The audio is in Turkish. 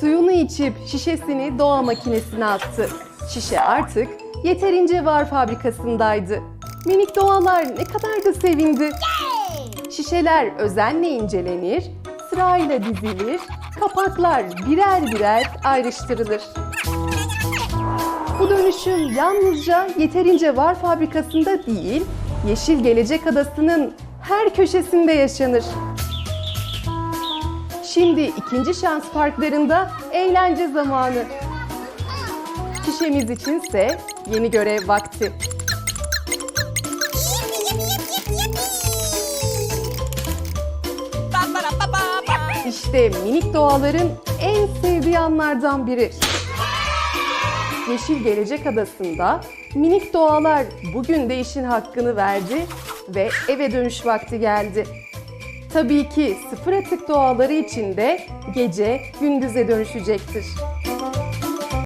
suyunu içip şişesini doğa makinesine attı. Şişe artık yeterince var fabrikasındaydı. Minik doğalar ne kadar da sevindi. Şişeler özenle incelenir, sırayla dizilir, kapaklar birer birer ayrıştırılır. Bu dönüşüm yalnızca yeterince var fabrikasında değil, Yeşil Gelecek Adası'nın her köşesinde yaşanır. Şimdi ikinci şans parklarında eğlence zamanı. Şişemiz içinse yeni görev vakti. İşte minik doğaların en sevdiği anlardan biri. Yeşil Gelecek Adası'nda minik doğalar bugün de işin hakkını verdi ve eve dönüş vakti geldi. Tabii ki sıfır atık doğaları için de gece gündüze dönüşecektir.